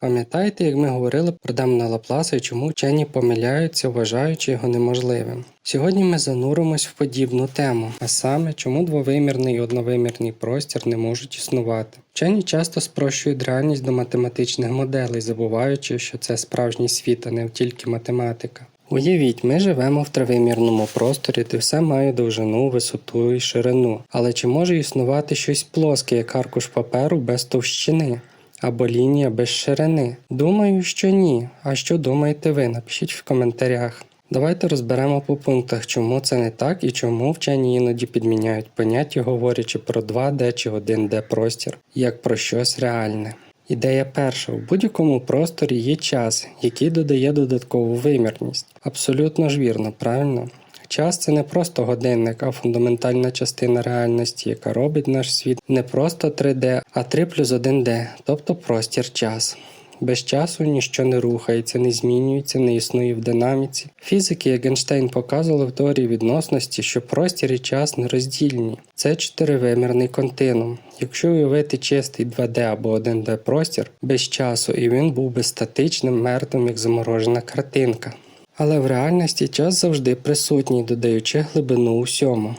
Пам'ятаєте, як ми говорили про демона Лапласа і чому вчені помиляються, вважаючи його неможливим? Сьогодні ми зануримось в подібну тему, а саме, чому двовимірний і одновимірний простір не можуть існувати. Вчені часто спрощують реальність до математичних моделей, забуваючи, що це справжній світ, а не тільки математика. Уявіть, ми живемо в тривимірному просторі, де все має довжину, висоту і ширину. Але чи може існувати щось плоске, як аркуш паперу без товщини? Або лінія без ширини? Думаю, що ні. А що думаєте ви? Напишіть в коментарях. Давайте розберемо по пунктах, чому це не так і чому вчені іноді підміняють поняття, говорячи про 2D чи 1D простір, як про щось реальне. Ідея перша: в будь-якому просторі є час, який додає додаткову вимірність. Абсолютно ж вірно, правильно? Час це не просто годинник, а фундаментальна частина реальності, яка робить наш світ не просто 3D, а 3 плюс 1D, тобто простір час. Без часу ніщо не рухається, не змінюється, не існує в динаміці. Фізики, як Ейнштейн, показували в теорії відносності, що простір і час нероздільні. Це чотиривимірний континуум. Якщо уявити чистий 2D або 1D простір без часу, і він був би статичним, мертвим, як заморожена картинка. Але в реальності час завжди присутній, додаючи глибину усьому.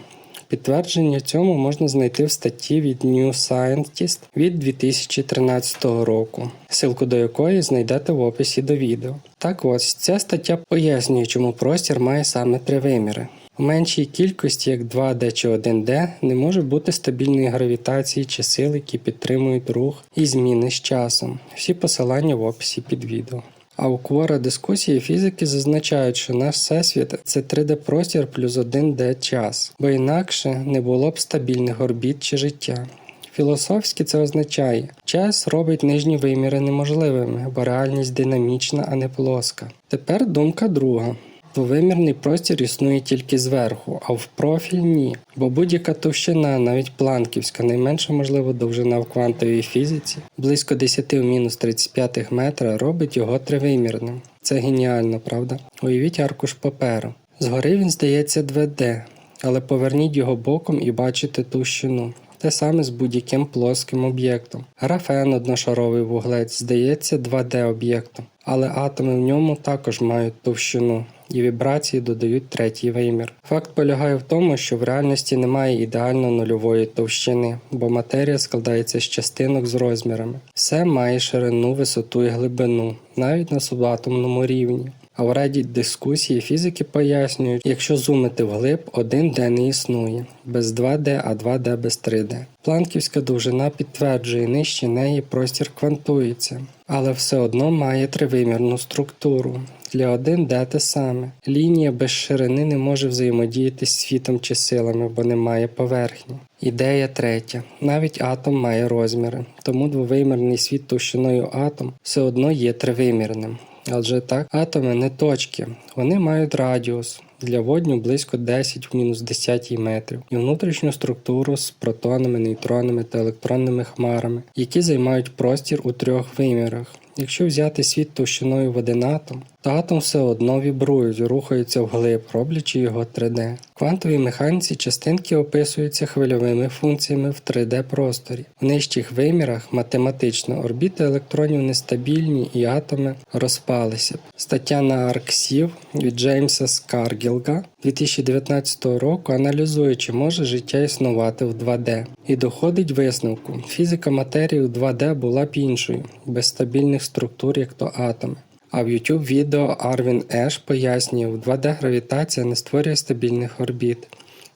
Підтвердження цьому можна знайти в статті від New Scientist від 2013 року, ссылку до якої знайдете в описі до відео. Так ось ця стаття пояснює, чому простір має саме три виміри. У меншій кількості, як 2D чи 1D, не може бути стабільної гравітації чи сил, які підтримують рух і зміни з часом. Всі посилання в описі під відео. А у Квора дискусії фізики зазначають, що наш всесвіт це 3D-простір плюс 1D час, бо інакше не було б стабільних орбіт чи життя. Філософськи це означає, час робить нижні виміри неможливими, бо реальність динамічна, а не плоска. Тепер думка друга. Двовимірний простір існує тільки зверху, а в профіль ні. Бо будь-яка товщина, навіть планківська, найменша можлива довжина в квантовій фізиці, близько 10 в мінус 35 метра робить його тривимірним. Це геніально, правда? Уявіть аркуш паперу. Згори він здається 2D, але поверніть його боком і бачите товщину. Те саме з будь-яким плоским об'єктом. Графен одношаровий вуглець здається 2D об'єктом, але атоми в ньому також мають товщину, і вібрації додають третій вимір. Факт полягає в тому, що в реальності немає ідеально нульової товщини, бо матерія складається з частинок з розмірами. Все має ширину, висоту і глибину, навіть на субатомному рівні. А в раді дискусії фізики пояснюють, якщо зумити вглиб, 1D не існує, без 2D, а 2D без 3D. Планківська довжина підтверджує, нижче неї простір квантується, але все одно має тривимірну структуру. Для 1D те саме. Лінія без ширини не може взаємодіяти з світом чи силами, бо немає поверхні. Ідея третя. Навіть атом має розміри, тому двовимірний світ товщиною атом все одно є тривимірним. Адже так, атоми не точки, вони мають радіус для водню близько 10 в мінус 10 метрів і внутрішню структуру з протонами, нейтронами та електронними хмарами, які займають простір у трьох вимірах. Якщо взяти світ товщиною в один атом, то атом все одно вібрують, рухаються вглиб, роблячи його 3D. В квантовій механіці частинки описуються хвильовими функціями в 3D просторі. В нижчих вимірах математично орбіти електронів нестабільні і атоми розпалися. Стаття на Арксів від Джеймса Скаргілга 2019 року аналізує, чи може життя існувати в 2D, і доходить висновку: фізика матерії у 2D була б іншою, без стабільних структур, як то атоми. А в YouTube відео Арвін Еш пояснює, в 2D гравітація не створює стабільних орбіт,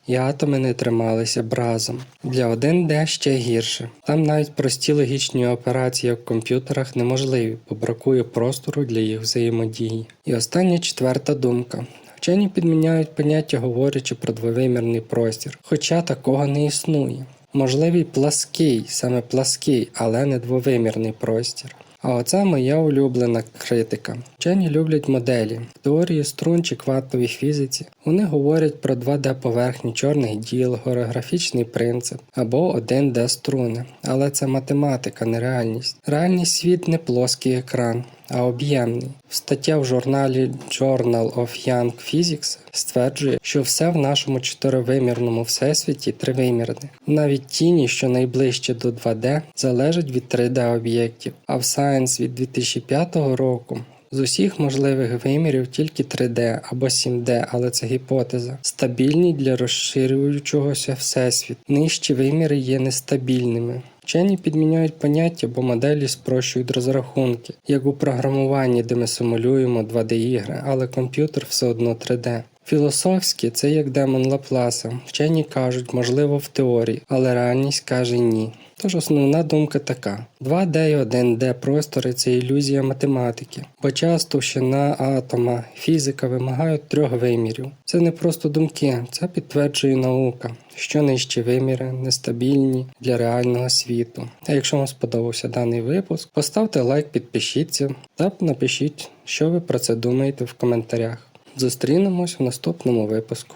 і атоми не трималися б разом. Для 1D ще гірше. Там навіть прості логічні операції в комп'ютерах неможливі, бо бракує простору для їх взаємодії. І остання четверта думка. Вчені підміняють поняття, говорячи про двовимірний простір, хоча такого не існує. Можливий плаский, саме плаский, але не двовимірний простір. А оце моя улюблена критика. Вчені люблять моделі. Теорії струн чи квантовій фізиці вони говорять про 2D поверхні чорних діл, гореографічний принцип або 1D струни. Але це математика, не реальність. Реальний світ не плоский екран, а об'ємний. Стаття в журналі Journal of Young Physics стверджує, що все в нашому чотиривимірному всесвіті тривимірне. Навіть тіні, що найближче до 2D, залежать від 3D об'єктів, а в Science від 2005 року з усіх можливих вимірів тільки 3D або 7D, але це гіпотеза. Стабільні для розширюючогося всесвіт. Нижчі виміри є нестабільними. Вчені підміняють поняття, бо моделі спрощують розрахунки, як у програмуванні, де ми симулюємо 2D-ігри, але комп'ютер все одно 3D. Філософськи це як демон Лапласа. Вчені кажуть, можливо, в теорії, але реальність каже ні. Тож основна думка така: 2D і 1D простори це ілюзія математики, бо час товщина атома, фізика вимагають трьох вимірів. Це не просто думки, це підтверджує наука, що нижчі виміри нестабільні для реального світу. А якщо вам сподобався даний випуск, поставте лайк, підпишіться та напишіть, що ви про це думаєте в коментарях. Зустрінемось в наступному випуску.